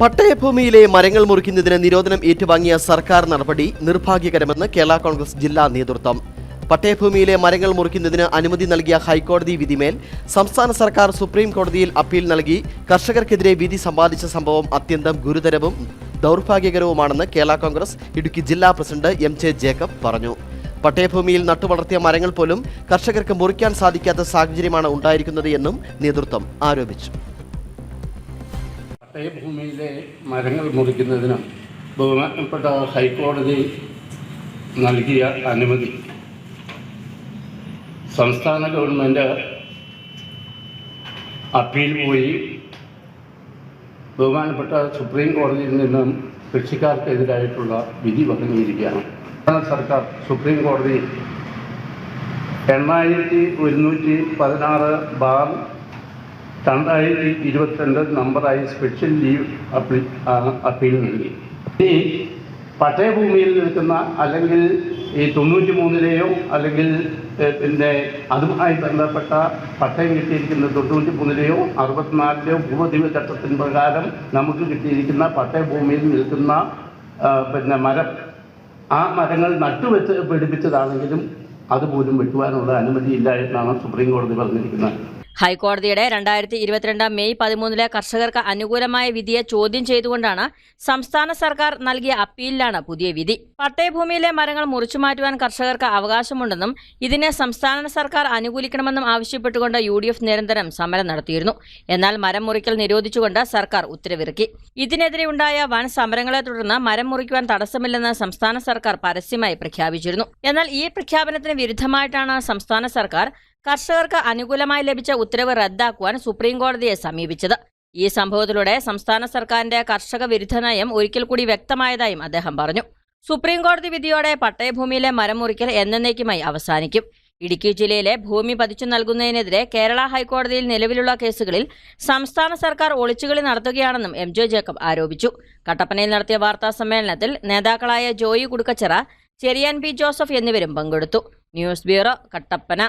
പട്ടയഭൂമിയിലെ മരങ്ങൾ മുറിക്കുന്നതിന് നിരോധനം ഏറ്റുവാങ്ങിയ സർക്കാർ നടപടി നിർഭാഗ്യകരമെന്ന് കേരള കോൺഗ്രസ് ജില്ലാ നേതൃത്വം. പട്ടയഭൂമിയിലെ മരങ്ങൾ മുറിക്കുന്നതിന് അനുമതി നൽകിയ ഹൈക്കോടതി വിധിമേൽ സംസ്ഥാന സർക്കാർ സുപ്രീം കോടതിയിൽ അപ്പീൽ നൽകി കർഷകർക്കെതിരെ വിധി സമ്പാദിച്ച സംഭവം അത്യന്തം ഗുരുതരവും ദൗർഭാഗ്യകരവുമാണെന്ന് കേരള കോൺഗ്രസ് ഇടുക്കി ജില്ലാ പ്രസിഡന്റ് എം ജെ ജേക്കബ് പറഞ്ഞു. പട്ടയഭൂമിയിൽ നട്ടുവളർത്തിയ മരങ്ങൾ പോലും കർഷകർക്ക് മുറിക്കാൻ സാധിക്കാത്ത സാഹചര്യമാണ് ഉണ്ടായിരിക്കുന്നത് എന്നും നേതൃത്വം ആരോപിച്ചു. പട്ടയഭൂമിയിലെ മരങ്ങൾ മുറിക്കുന്നതിന് ബഹുമാനപ്പെട്ട ഹൈക്കോടതി നൽകിയ അനുമതി. സംസ്ഥാന ഗവൺമെന്റ് അപ്പീൽ പോയി. ബഹുമാനപ്പെട്ട സുപ്രീം കോടതിയിൽ നിന്നും കൃഷിക്കാർക്കെതിരായിട്ടുള്ള വിധി സംസ്ഥാന സർക്കാർ സുപ്രീം കോടതി. എണ്ണായിരത്തി ഒരുന്നൂറ്റി പതിനാറ് ബാർ രണ്ടായിരത്തി ഇരുപത്തിരണ്ട് നമ്പറായി സ്പെഷ്യൽ ലീവ് അപ്ലി അപ്പീൽ നൽകി. ഇനി പട്ടയഭൂമിയിൽ നിൽക്കുന്ന അല്ലെങ്കിൽ ഈ തൊണ്ണൂറ്റി മൂന്നിലെയോ അല്ലെങ്കിൽ പിന്നെ അതുമായി ബന്ധപ്പെട്ട പട്ടയം കിട്ടിയിരിക്കുന്ന തൊണ്ണൂറ്റി മൂന്നിലെയോ അറുപത്തിനാലിലെയോ ഭൂപതിവ് ചട്ടത്തിന് പ്രകാരം നമുക്ക് കിട്ടിയിരിക്കുന്ന പട്ടയഭൂമിയിൽ നിൽക്കുന്ന പിന്നെ മരം ആ മരങ്ങൾ നട്ടുവെച്ച് പിടിപ്പിച്ചതാണെങ്കിലും അതുപോലും വെട്ടുവാനുള്ള അനുമതിയില്ല എന്നാണ് സുപ്രീം കോടതി പറഞ്ഞിരിക്കുന്നത്. ഹൈക്കോടതിയുടെ രണ്ടായിരത്തി ഇരുപത്തിരണ്ട് മെയ് പതിമൂന്നിലെ കർഷകർക്ക് അനുകൂലമായ വിധിയെ ചോദ്യം ചെയ്തുകൊണ്ടാണ് സംസ്ഥാന സർക്കാർ നൽകിയ അപ്പീലിലാണ് പുതിയ വിധി. പട്ടയഭൂമിയിലെ മരങ്ങൾ മുറിച്ചു മാറ്റുവാൻ കർഷകർക്ക് അവകാശമുണ്ടെന്നും ഇതിനെ സംസ്ഥാന സർക്കാർ അനുകൂലിക്കണമെന്നും ആവശ്യപ്പെട്ടുകൊണ്ട് യു നിരന്തരം സമരം നടത്തിയിരുന്നു. എന്നാൽ മരം മുറിക്കൽ നിരോധിച്ചുകൊണ്ട് സർക്കാർ ഉത്തരവിറക്കി. ഇതിനെതിരെ ഉണ്ടായ വൻ സമരങ്ങളെ തുടർന്ന് മരം മുറിക്കുവാൻ തടസ്സമില്ലെന്ന് സംസ്ഥാന സർക്കാർ പരസ്യമായി പ്രഖ്യാപിച്ചിരുന്നു. എന്നാൽ ഈ പ്രഖ്യാപനത്തിന് വിരുദ്ധമായിട്ടാണ് സംസ്ഥാന സർക്കാർ കർഷകർക്ക് അനുകൂലമായി ലഭിച്ച ഉത്തരവ് റദ്ദാക്കുവാൻ സുപ്രീം കോടതിയെ സമീപിച്ചത്. ഈ സംഭവത്തിലൂടെ സംസ്ഥാന സർക്കാരിന്റെ കർഷക വിരുദ്ധ നയം ഒരിക്കൽ കൂടി വ്യക്തമായതായും അദ്ദേഹം പറഞ്ഞു. സുപ്രീം കോടതി വിധിയോടെ പട്ടയഭൂമിയിലെ മരം മുറിക്കൽ എന്നേക്കുമായി അവസാനിക്കും. ഇടുക്കി ജില്ലയിലെ ഭൂമി പതിച്ചു നൽകുന്നതിനെതിരെ കേരള ഹൈക്കോടതിയിൽ നിലവിലുള്ള കേസുകളിൽ സംസ്ഥാന സർക്കാർ ഒളിച്ചുകളി നടത്തുകയാണെന്നും എം ജെ ജേക്കബ് ആരോപിച്ചു. കട്ടപ്പനയിൽ നടത്തിയ വാർത്താ സമ്മേളനത്തിൽ നേതാക്കളായ ജോയി കുടുക്കച്ചിറ ചെറിയാൻ പി ജോസഫ് എന്നിവരും പങ്കെടുത്തു. News bureau Kattappana.